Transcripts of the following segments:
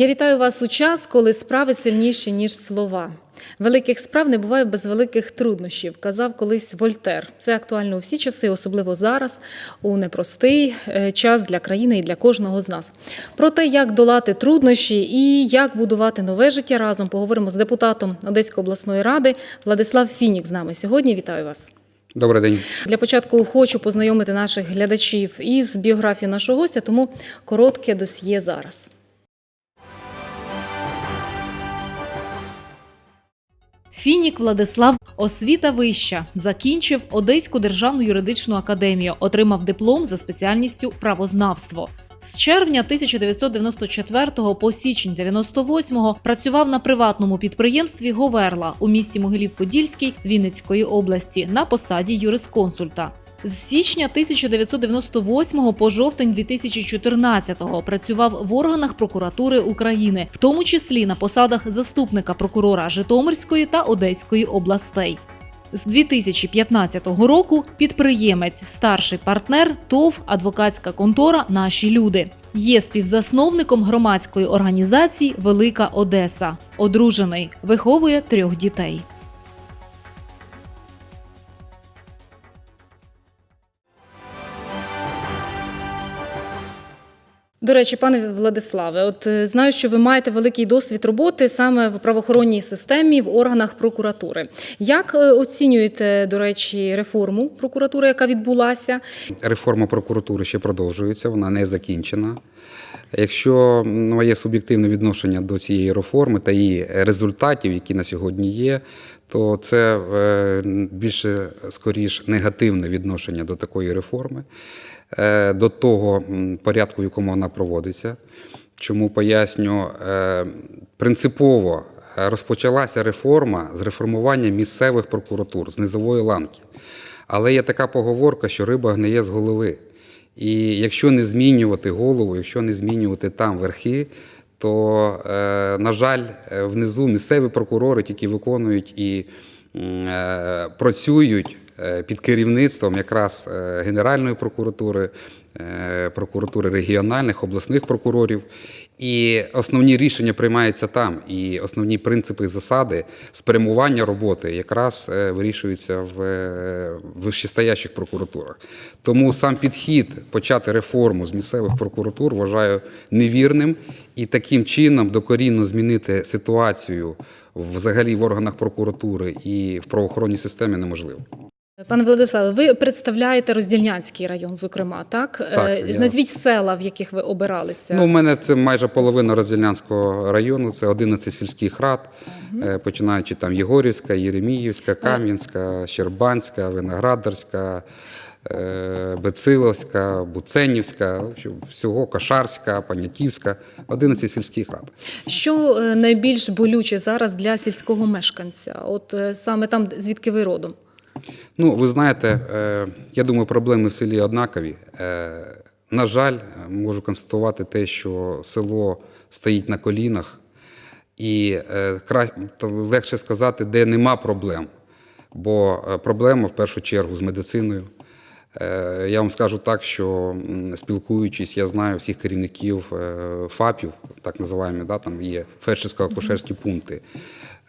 Я вітаю вас у час, коли справи сильніші, ніж слова. Великих справ не буває без великих труднощів, казав колись Вольтер. Це актуально у всі часи, особливо зараз, у непростий е, час для країни і для кожного з нас. Про те, як долати труднощі і як будувати нове життя разом, поговоримо з депутатом Одеської обласної ради Владислав Фінік з нами сьогодні. Вітаю вас. Добрий день. Для початку хочу познайомити наших глядачів із біографією нашого гостя, тому коротке досьє зараз. Фінік Владислав освіта вища. Закінчив Одеську державну юридичну академію, отримав диплом за спеціальністю правознавство. З червня 1994 по січень 98 працював на приватному підприємстві Говерла у місті Могилів-Подільський Вінницької області на посаді юрисконсульта. З січня 1998 по жовтень 2014 працював в органах прокуратури України, в тому числі на посадах заступника прокурора Житомирської та Одеської областей. З 2015 року підприємець, старший партнер ТОВ адвокатська контора Наші люди є співзасновником громадської організації Велика Одеса. Одружений, виховує трьох дітей. До речі, пане Владиславе, от е, знаю, що ви маєте великий досвід роботи саме в правоохоронній системі в органах прокуратури. Як е, оцінюєте, до речі, реформу прокуратури, яка відбулася? Реформа прокуратури ще продовжується, вона не закінчена. Якщо моє суб'єктивне відношення до цієї реформи та її результатів, які на сьогодні є, то це е, більше скоріш негативне відношення до такої реформи, до того порядку, в якому вона проводиться. Чому поясню, Е, принципово е, розпочалася реформа з реформування місцевих прокуратур з низової ланки. Але є така поговорка, що риба гниє з голови. І якщо не змінювати голову, якщо не змінювати там верхи, то, е, на жаль, е, внизу місцеві прокурори тільки виконують і е, працюють е, під керівництвом якраз е, Генеральної прокуратури, е, прокуратури регіональних, обласних прокурорів. І основні рішення приймаються там, і основні принципи і засади спрямування роботи якраз е, вирішуються в е, вищестоящих прокуратурах. Тому сам підхід почати реформу з місцевих прокуратур вважаю невірним і таким чином докорінно змінити ситуацію взагалі в органах прокуратури і в правоохоронній системі неможливо. Пане Владиславе, ви представляєте Роздільнянський район, зокрема, так? Так, Е, я- Назвіть села, в яких ви обиралися. Ну, у мене це майже половина Розділянського району, це 11 сільських рад, е, починаючи там Єгорівська, Єреміївська, Кам'янська, Щербанська, Виноградарська, е, Бециловська, Буценівська, всього Кашарська, Панятівська, 11 сільських рад. Що найбільш болюче зараз для сільського мешканця? От саме там, звідки ви родом? Ну, ви знаєте, е, я думаю, проблеми в селі однакові. Е, На жаль, можу констатувати те, що село стоїть на колінах, і е, легше сказати, де нема проблем. Бо е, проблема в першу чергу з медициною. Е, Я вам скажу так, що спілкуючись, я знаю всіх керівників е, ФАПів, так називаємо, да, там є фельдшерсько-акушерські пункти.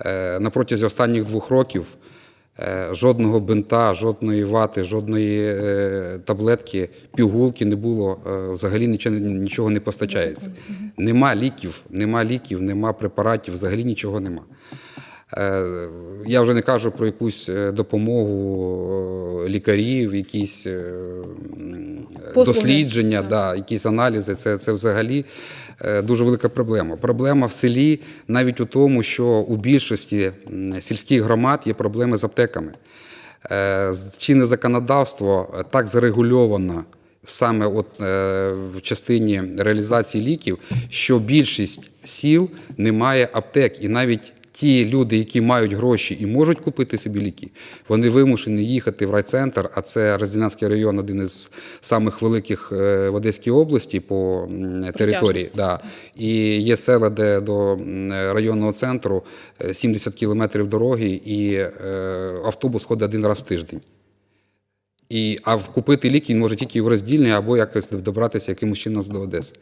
Е, На протязі останніх двох років е, жодного бинта, жодної вати, жодної е, таблетки, пігулки не було, е, взагалі нічого, нічого не постачається. Нема ліків, нема ліків, нема препаратів, взагалі нічого нема. Е, Я вже не кажу про якусь е, допомогу е, лікарів, якісь е, Послуги. дослідження, да, якісь аналізи. Це, це взагалі е, дуже велика проблема. Проблема в селі навіть у тому, що у більшості сільських громад є проблеми з аптеками. Е, Чинне законодавство е, так зарегульовано саме от, е, в частині реалізації ліків, що більшість сіл не має аптек, і навіть ті люди, які мають гроші і можуть купити собі ліки, вони вимушені їхати в райцентр, а це Розділянський район, один із самих великих е, в Одеській області по території. Да. І є села, де до районного центру е, 70 кілометрів дороги, і е, автобус ходить один раз в тиждень. І, а купити ліки він може тільки в роздільні або якось добратися якимось чином до Одеси.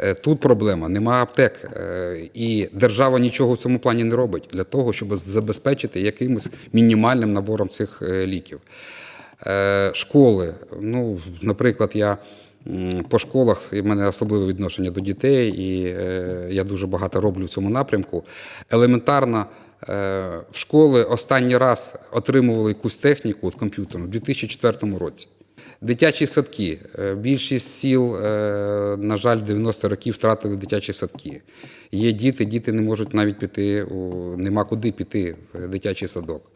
Е, Тут проблема, нема аптек, е, і держава нічого в цьому плані не робить для того, щоб забезпечити якимось мінімальним набором цих е, ліків. Школи, ну, наприклад, я по школах, і в мене особливе відношення до дітей, і я дуже багато роблю в цьому напрямку. Елементарно, е, в школи останній раз отримували якусь техніку комп'ютерну в 2004 році. Дитячі садки. Е, Більшість сіл, е, на жаль, 90 років втратили дитячі садки. Є діти, діти не можуть навіть піти, нема куди піти в дитячий садок.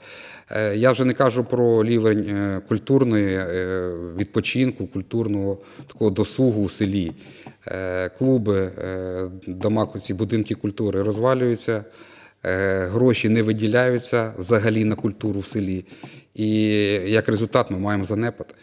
Е, Я вже не кажу про рівень культурної відпочинку, культурного такого досугу у селі. Клуби, дома, ці будинки культури розвалюються. Е, гроші не виділяються взагалі на культуру в селі. І як результат ми маємо занепад.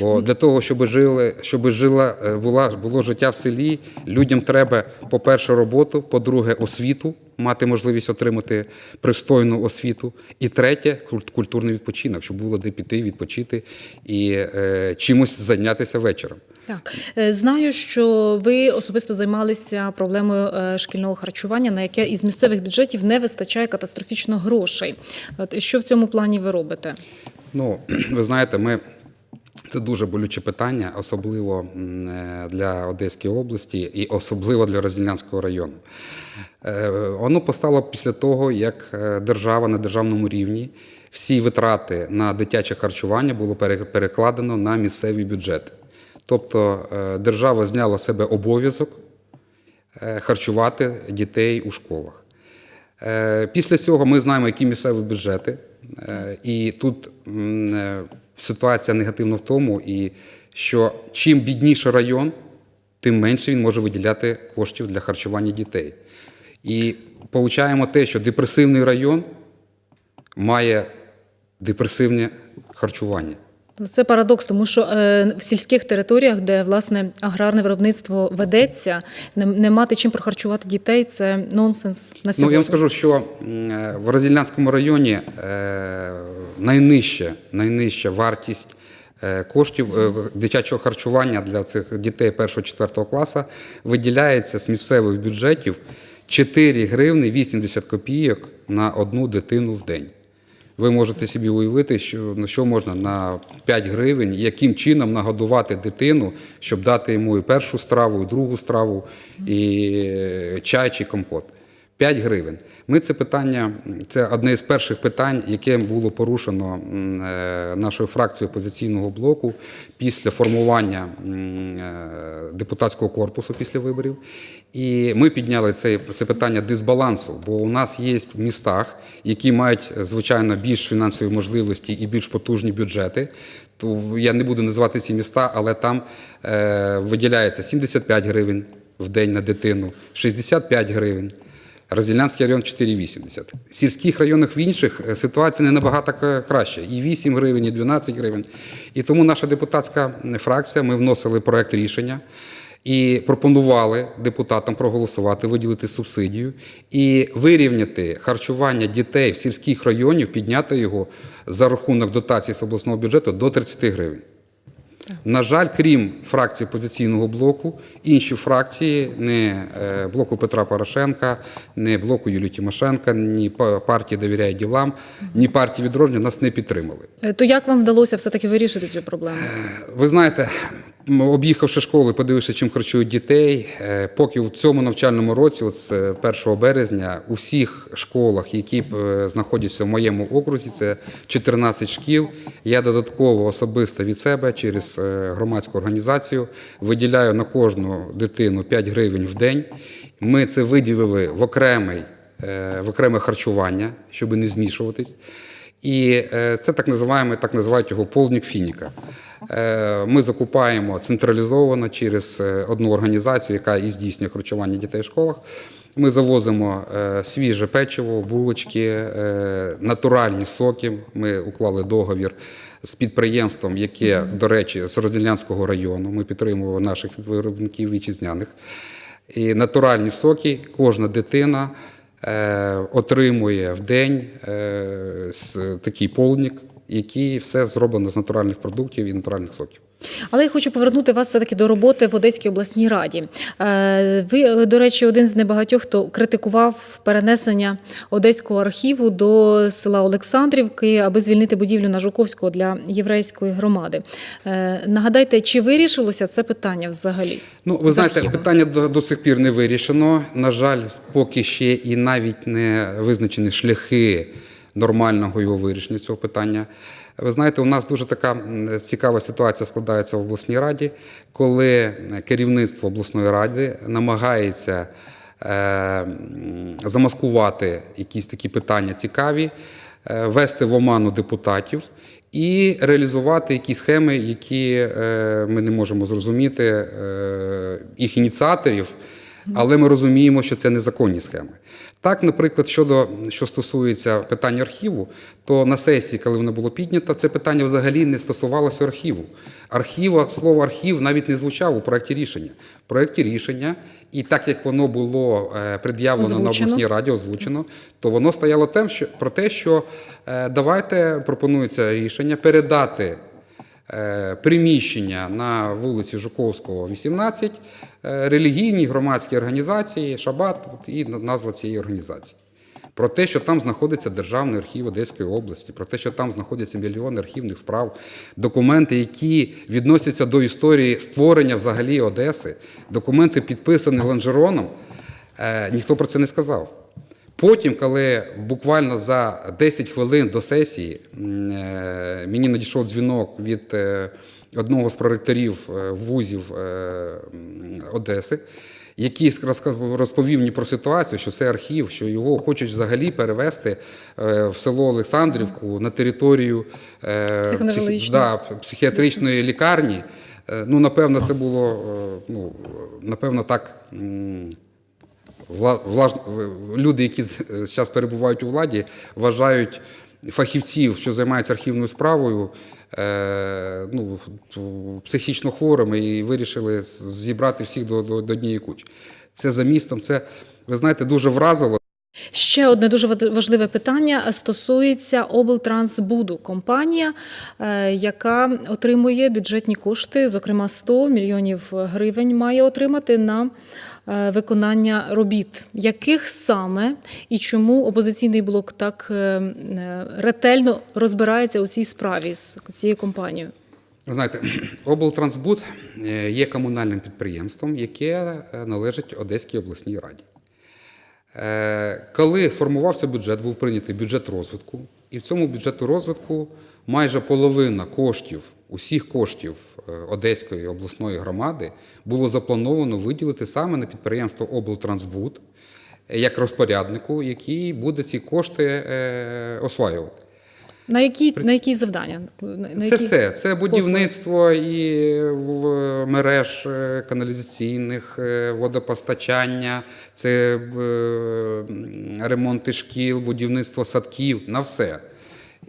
Бо для того, щоб жили, щоб жила, е, була, було життя в селі, людям треба, по-перше, роботу, по-друге, освіту, мати можливість отримати пристойну освіту. І третє куль- культурний відпочинок, щоб було де піти, відпочити і е, чимось зайнятися вечором. Так, Е, знаю, що ви особисто займалися проблемою е, шкільного харчування, на яке із місцевих бюджетів не вистачає катастрофічно грошей. От що в цьому плані ви робите? Ну, ви знаєте, ми. Це дуже болюче питання, особливо е, для Одеської області і особливо для Розділянського району. Воно постало після того, як держава на державному рівні всі витрати на дитяче харчування було перекладено на місцеві бюджети. Тобто е, держава зняла себе обов'язок е, харчувати дітей у школах. Е, Після цього ми знаємо, які місцеві бюджети. І тут ситуація негативна в тому, що чим бідніший район, тим менше він може виділяти коштів для харчування дітей. І получаємо те, що депресивний район має депресивне харчування. Ну, Це парадокс, тому що е, в сільських територіях, де власне аграрне виробництво ведеться, не, мати чим прохарчувати дітей це нонсенс на Ну, я вам скажу, що в Розділянському районі е, найнижча, найнижча вартість е, коштів дитячого харчування для цих дітей 1-4 класу виділяється з місцевих бюджетів 4 гривни 80 копійок на одну дитину в день. Ви можете собі уявити, що, ну, що можна на 5 гривень, яким чином нагодувати дитину, щоб дати йому і першу страву, і другу страву, і е, чай чи компот. 5 гривень. Ми це питання, це одне з перших питань, яке було порушено е, нашою фракцією опозиційного блоку після формування е, депутатського корпусу після виборів. І ми підняли це, це питання дисбалансу, бо у нас є в містах, які мають звичайно більш фінансові можливості і більш потужні бюджети. То я не буду називати ці міста, але там е, виділяється 75 гривень в день на дитину, 65 гривень. Розділянський район 4,80. В сільських районах в інших е, ситуація не набагато краще. І 8 гривень, і 12 гривень. І тому наша депутатська фракція, ми вносили проект рішення і пропонували депутатам проголосувати, виділити субсидію і вирівняти харчування дітей в сільських районів, підняти його за рахунок дотацій з обласного бюджету до 30 гривень. На жаль, крім фракції опозиційного блоку, інші фракції, не е, блоку Петра Порошенка, не блоку Юлії Тимошенка, ні па- партії довіряє ділам, ні партії відродження нас не підтримали. Е, То як вам вдалося все-таки вирішити цю проблему? Ви знаєте, об'їхавши школи, подивившись, чим харчують дітей, е, поки в цьому навчальному році, от з е, 1 березня, у всіх школах, які е, знаходяться в моєму окрузі, це 14 шкіл. Я додатково особисто від себе через е, громадську організацію виділяю на кожну дитину 5 гривень в день. Ми це виділили в окремий, е, в окреме харчування, щоб не змішуватись. І е, це так називаємо, так називають його полдник фініка. Е, Ми закупаємо централізовано через е, одну організацію, яка і здійснює харчування дітей в школах. Ми завозимо свіже печиво, булочки, натуральні соки. Ми уклали договір з підприємством, яке, до речі, з Розділянського району. Ми підтримуємо наших виробників вітчизняних. І натуральні соки, кожна дитина отримує в день е, такий полдник які все зроблено з натуральних продуктів і натуральних соків. Але я хочу повернути вас все-таки до роботи в Одеській обласній раді. Е, Ви, е, до речі, один з небагатьох, хто критикував перенесення Одеського архіву до села Олександрівки, аби звільнити будівлю на Жуковського для єврейської громади. Е, Нагадайте, чи вирішилося це питання взагалі? Ну, ви знаєте, питання до, до сих пір не вирішено. На жаль, поки ще і навіть не визначені шляхи нормального його вирішення цього питання. Ви знаєте, у нас дуже така цікава ситуація складається в обласній раді, коли керівництво обласної ради намагається е, замаскувати якісь такі питання цікаві, е, ввести в оману депутатів і реалізувати якісь схеми, які е, ми не можемо зрозуміти їх ініціаторів, але ми розуміємо, що це незаконні схеми. Так, наприклад, щодо що стосується питання архіву, то на сесії, коли воно було піднято, це питання взагалі не стосувалося архіву. Архіва, слово архів навіть не звучав у проєкті рішення. В проєкті рішення, і так як воно було е, пред'явлено на обласній раді, озвучено, то воно стояло тем, що, про те, що е, давайте пропонується рішення передати приміщення на вулиці Жуковського, 18, е, релігійній громадській організації Шабат і назва цієї організації. Про те, що там знаходиться Державний архів Одеської області, про те, що там знаходяться мільйони архівних справ, документи, які відносяться до історії створення взагалі Одеси, документи підписані Ланжероном, е, ніхто про це не сказав. Потім, коли буквально за 10 хвилин до сесії е, мені надійшов дзвінок від е, одного з проректорів е, вузів Одеси, який розповів мені про ситуацію, що це архів, що його хочуть взагалі перевести в село Олександрівку на територію психі- да, психіатричної лікарні. Ну, напевно, це було ну, напевно, так. Влаж, люди, які зараз перебувають у владі, вважають фахівців, що займаються архівною справою, е, ну, психічно хворими і вирішили зібрати всіх до, до, до однієї кучі. Це за містом, це, ви знаєте, дуже вразило. Ще одне дуже важливе питання стосується облтрансбуду. Компанія, е, яка отримує бюджетні кошти, зокрема 100 мільйонів гривень, має отримати на е, виконання робіт. Яких саме і чому опозиційний блок так е, ретельно розбирається у цій справі з цією компанією? Знаєте, облтрансбуд є комунальним підприємством, яке належить Одеській обласній раді. Е, Коли сформувався бюджет, був прийнятий бюджет розвитку, і в цьому бюджету розвитку майже половина коштів, усіх коштів е, Одеської обласної громади було заплановано виділити саме на підприємство облтрансбуд як розпоряднику, який буде ці кошти е, осваювати. На які, на які завдання? На, на Це які... все. Це будівництво і в мереж е, каналізаційних, е, водопостачання, це е, ремонти шкіл, будівництво садків, на все.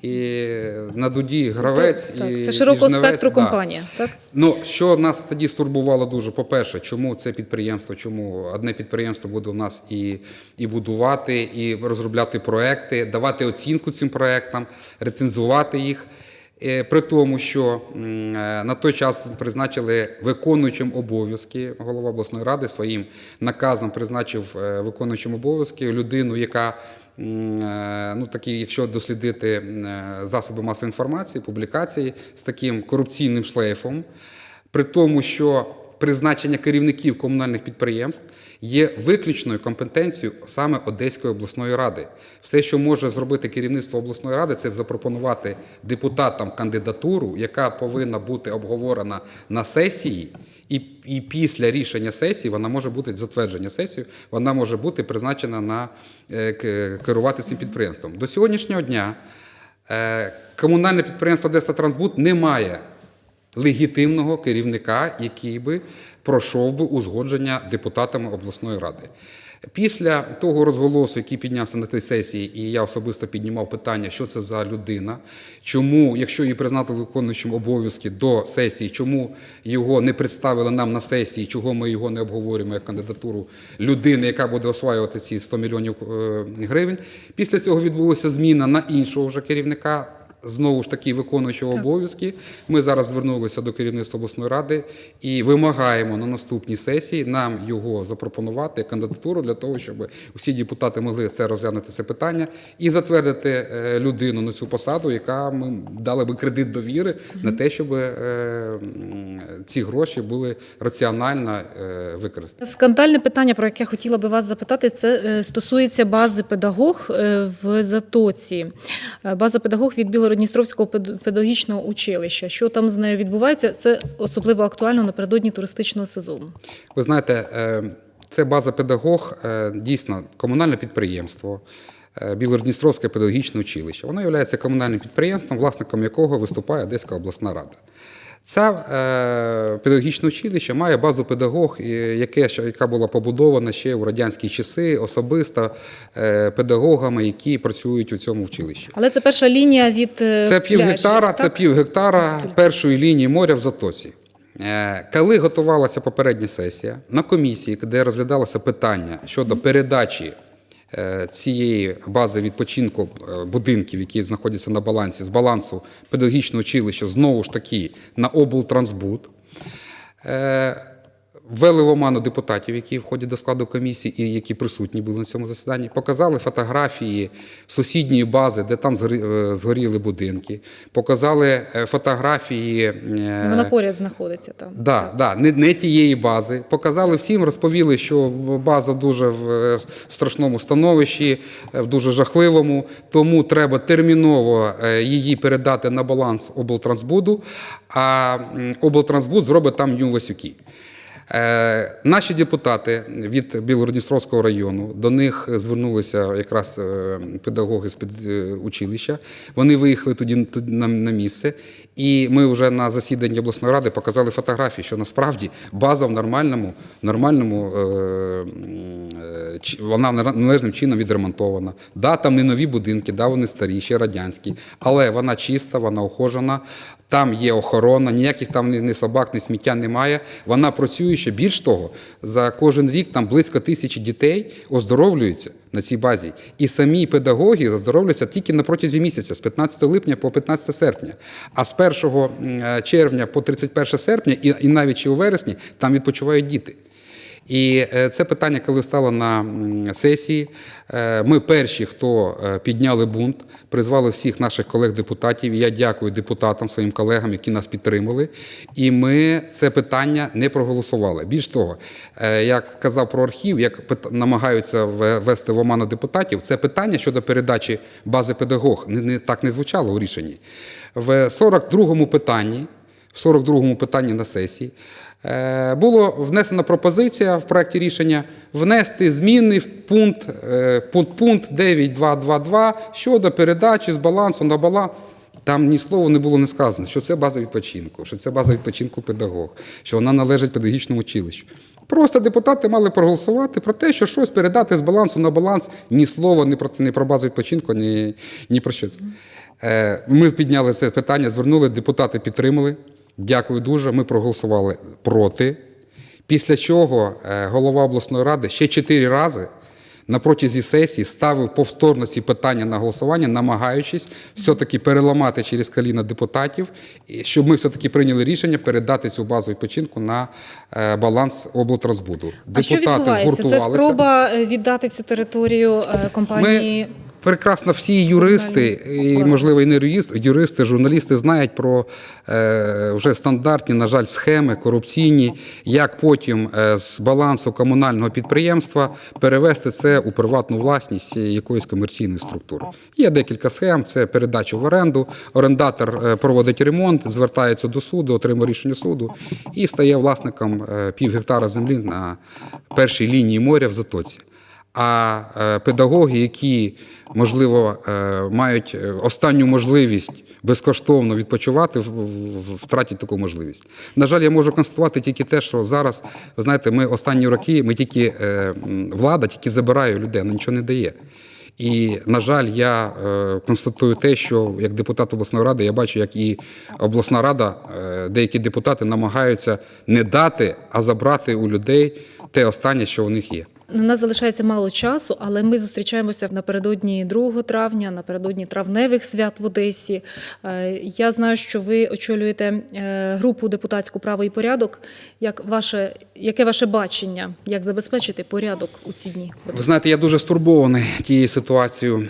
І на дуді гравець так, і це широкого і спектру да. компанія, так? Ну, що нас тоді стурбувало дуже, по-перше, чому це підприємство, чому одне підприємство буде у нас і, і будувати, і розробляти проекти, давати оцінку цим проектам, рецензувати їх. Е, При тому, що е, на той час призначили виконуючим обов'язки голова обласної ради своїм наказом призначив е, виконуючим обов'язки людину, яка ну такі, якщо дослідити е, засоби масової інформації, публікації з таким корупційним шлейфом, при тому, що призначення керівників комунальних підприємств є виключною компетенцією саме Одеської обласної ради. Все, що може зробити керівництво обласної ради, це запропонувати депутатам кандидатуру, яка повинна бути обговорена на сесії. І, і після рішення сесії вона може бути затвердження сесії, вона може бути призначена на е, керувати цим підприємством. До сьогоднішнього дня е, комунальне підприємство Одеса Трансбуд не має легітимного керівника, який би пройшов би узгодження депутатами обласної ради. Після того розголосу, який піднявся на тій сесії, і я особисто піднімав питання, що це за людина, чому, якщо її признати виконуючим обов'язки до сесії, чому його не представили нам на сесії, чого ми його не обговорюємо як кандидатуру людини, яка буде осваювати ці 100 мільйонів е, гривень. Після цього відбулася зміна на іншого вже керівника знову ж таки виконуючого обов'язки. Ми зараз звернулися до керівництва обласної ради і вимагаємо на наступній сесії нам його запропонувати кандидатуру для того, щоб всі депутати могли це розглянути це питання і затвердити е, людину на цю посаду, яка ми дали би кредит довіри на те, щоб е, ці гроші були раціонально е, використані. Скандальне питання, про яке хотіла би вас запитати, це стосується бази педагог в Затоці. База педагог від Білгородністровського пед- педагогічного училища. Що там з нею відбувається? Це особливо актуально напередодні туристичного сезону. Ви знаєте, е, це база педагог, е, дійсно комунальне підприємство. Білородністровське педагогічне училище. Воно є комунальним підприємством, власником якого виступає Одеська обласна рада. Це е, педагогічне училище має базу педагог, яке, яка була побудована ще у радянські часи особисто е, педагогами, які працюють у цьому училищі. Але це перша лінія від е, Це пів пляжів, гектара, так? це пів гектара першої лінії моря в Затоці. Е, Коли готувалася попередня сесія на комісії, де розглядалося питання щодо передачі цієї бази відпочинку е, будинків, які знаходяться на балансі, з балансу педагогічного училища, знову ж таки на облтрансбуд. Ввели в оману депутатів, які входять до складу комісії і які присутні були на цьому засіданні. Показали фотографії сусідньої бази, де там е, згоріли будинки. Показали е, фотографії. е, Вона поряд знаходиться там. Да, да, не, не тієї бази. Показали всім, розповіли, що база дуже в страшному становищі, в дуже жахливому. Тому треба терміново її передати на баланс облтрансбуду, а облтрансбуд зробить там Юм-Васюки. Е, наші депутати від Білородністровського району до них звернулися якраз е, педагоги з е, училища. Вони виїхали тоді, на місце, і ми вже на засіданні обласної ради показали фотографії, що насправді база в нормальному, нормальному е, е, вона належним чином відремонтована. Да, там не нові будинки, да, вони старі, ще радянські, але вона чиста, вона охожена. Там є охорона, ніяких там ні собак, ні сміття немає. Вона працює ще більш того, за кожен рік там близько тисячі дітей оздоровлюються на цій базі. І самі педагоги заздоровляться тільки на протязі місяця, з 15 липня по 15 серпня. А з 1 червня по 31 серпня, і навіть ще у вересні, там відпочивають діти. І е, це питання, коли стало на сесії, е, ми перші, хто е, підняли бунт, призвали всіх наших колег-депутатів. Я дякую депутатам, своїм колегам, які нас підтримали. І ми це питання не проголосували. Більш того, як казав про архів, як намагаються ввести в оману депутатів, це питання щодо передачі бази педагог так не звучало у рішенні. В 42-му питанні в 42-му питанні на сесії, було внесена пропозиція в проєкті рішення внести зміни в пункт, е, пункт, пункт 9.2.2.2 щодо передачі з балансу на баланс. Там ні слова не було не сказано, що це база відпочинку, що це база відпочинку педагог, що вона належить педагогічному училищу. Просто депутати мали проголосувати про те, що щось передати з балансу на баланс, ні слова ні про, ні про базу відпочинку, ні, ні про що. Е, Ми підняли це питання, звернули, депутати підтримали. Дякую дуже. Ми проголосували проти. Після чого е, голова обласної ради ще чотири рази на протязі сесії ставив повторно ці питання на голосування, намагаючись все-таки переламати через коліна депутатів, щоб ми все-таки прийняли рішення передати цю базу відпочинку на е, баланс облтрансбуду. А що відбувається? Це спроба е, віддати цю територію компанії. Прекрасно, всі юристи, і, можливо, і не юристи, юристи, журналісти знають про е, вже стандартні, на жаль, схеми корупційні, як потім е, з балансу комунального підприємства перевести це у приватну власність якоїсь комерційної структури. Є декілька схем: це передача в оренду, орендатор е, проводить ремонт, звертається до суду, отримує рішення суду і стає власником е, пів гектара землі на першій лінії моря в Затоці. А е, педагоги, які можливо е, мають е, останню можливість безкоштовно відпочивати, втратять таку можливість. На жаль, я можу констатувати тільки те, що зараз, ви знаєте, ми останні роки, ми тільки влада тільки забирає людей, вона нічого не дає. І, на жаль, я констатую те, що як депутат обласної ради, я бачу, як і обласна рада, деякі депутати намагаються не дати, а забрати у людей те останнє, що у них є. На нас залишається мало часу, але ми зустрічаємося напередодні 2 травня, напередодні травневих свят в Одесі. Е, Я знаю, що ви очолюєте е, групу депутатську право і порядок. Як ваше, яке ваше бачення, як забезпечити порядок у ці дні? Ви знаєте, я дуже стурбований тією ситуацією,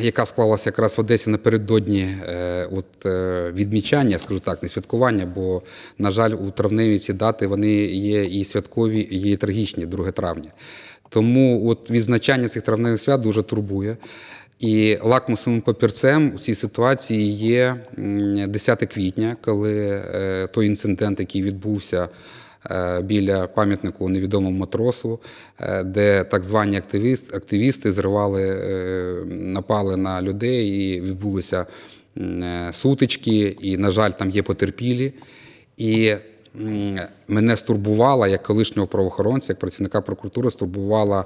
яка склалася якраз в Одесі напередодні е, от, відмічання, скажу так, не святкування, бо, на жаль, у травневі ці дати вони є і святкові, і трагічні, 2 травня. Тому от відзначання цих травневих свят дуже турбує. І лакмусовим папірцем у цій ситуації є 10 квітня, коли е, той інцидент, який відбувся е, біля пам'ятнику невідомому матросу, е, де так звані активіст, активісти зривали, напали на людей і відбулися сутички, і, на жаль, там є потерпілі. І мене стурбувала, як колишнього правоохоронця, як працівника прокуратури, стурбувала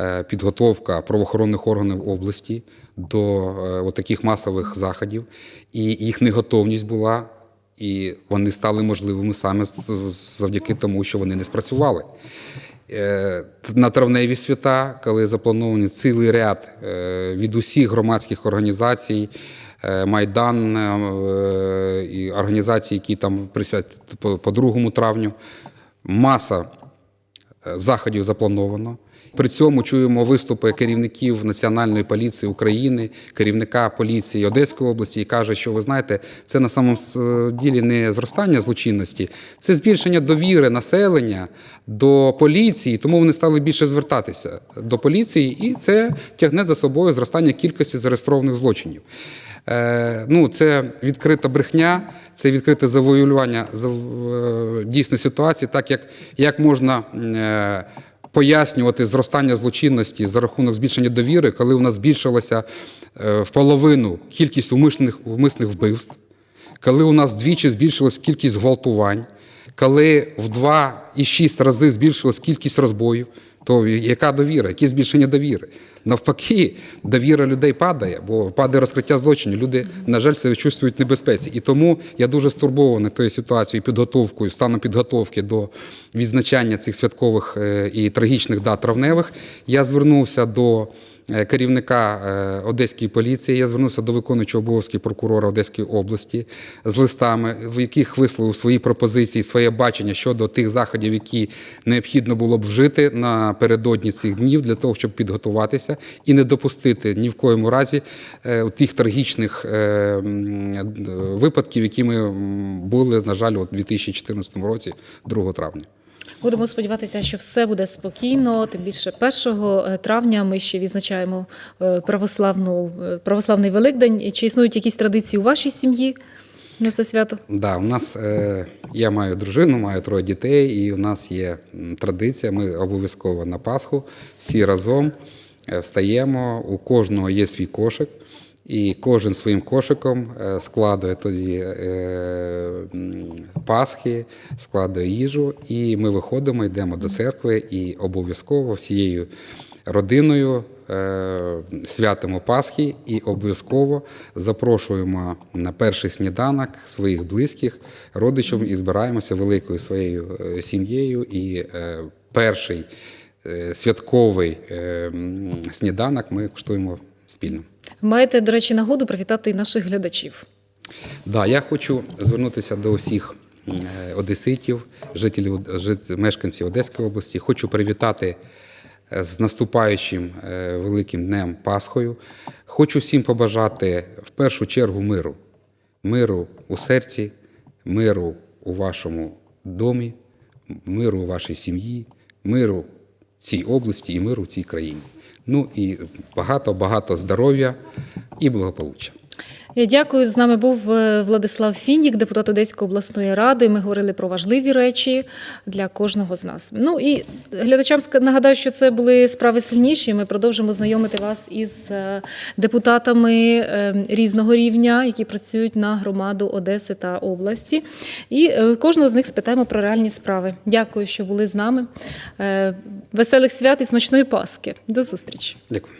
е, підготовка правоохоронних органів області до е, таких масових заходів, і їх неготовність була, і вони стали можливими саме завдяки тому, що вони не спрацювали. Е, На травневі свята, коли запланований цілий ряд від усіх громадських організацій, Майдан е, і організацій, які там присвятять по, по 2 травню, маса е, заходів заплановано. При цьому чуємо виступи керівників Національної поліції України, керівника поліції Одеської області, і каже, що ви знаєте, це на самому е, ділі не зростання злочинності, це збільшення довіри населення до поліції, тому вони стали більше звертатися до поліції, і це тягне за собою зростання кількості зареєстрованих злочинів. Е, ну, це відкрита брехня, це відкрите завоювання зав- е, дійсно ситуації, так як, як можна е, пояснювати зростання злочинності за рахунок збільшення довіри, коли у нас збільшилася в половину кількість умисних, умисних вбивств, коли у нас вдвічі збільшилась кількість гвалтувань, коли в 2,6 рази збільшилась кількість розбоїв, то яка довіра, які збільшення довіри? Навпаки, довіра людей падає, бо падає розкриття злочинів. Люди, на жаль, себе чувствують в небезпеці. І тому я дуже стурбований тою ситуацією, підготовкою, станом підготовки до відзначання цих святкових е, і трагічних дат травневих. Я звернувся до керівника е, Одеської поліції, я звернувся до виконуючого обов'язки прокурора Одеської області з листами, в яких висловив свої пропозиції, своє бачення щодо тих заходів, які необхідно було б вжити напередодні цих днів для того, щоб підготуватися і не допустити ні в коєму разі е, тих трагічних е, е, випадків, які ми були, на жаль, у 2014 році, 2 травня. Будемо сподіватися, що все буде спокійно. Тим більше 1 травня ми ще відзначаємо е, православну е, православний Великдень. Чи існують якісь традиції у вашій сім'ї на це свято? Да, у нас е, я маю дружину, маю троє дітей, і у нас є традиція. Ми обов'язково на Пасху всі разом е, встаємо. У кожного є свій кошик, і кожен своїм кошиком е, складує тоді е, Пасхи, складує їжу, і ми виходимо, йдемо до церкви і обов'язково всією родиною е, святимо Пасхи і обов'язково запрошуємо на перший сніданок своїх близьких родичів і збираємося великою своєю сім'єю. І перший святковий сніданок ми куштуємо спільно. Маєте, до речі, нагоду привітати і наших глядачів. Да, я хочу звернутися до усіх е, одеситів, жителів, мешканців Одеської області. Хочу привітати е, з наступаючим е, великим днем Пасхою. Хочу всім побажати в першу чергу миру. Миру у серці, миру у вашому домі, миру у вашій сім'ї, миру цій області і миру в цій країні. Ну і багато-багато здоров'я і благополуччя. Я дякую. З нами був е, Владислав Фінік, депутат Одеської обласної ради. Ми говорили про важливі речі для кожного з нас. Ну і глядачам нагадаю, що це були справи сильніші. Ми продовжимо знайомити вас із е, депутатами е, різного рівня, які працюють на громаду Одеси та області. І е, кожного з них спитаємо про реальні справи. Дякую, що були з нами. Веселих свят і смачної Паски. До зустрічі. Дякую.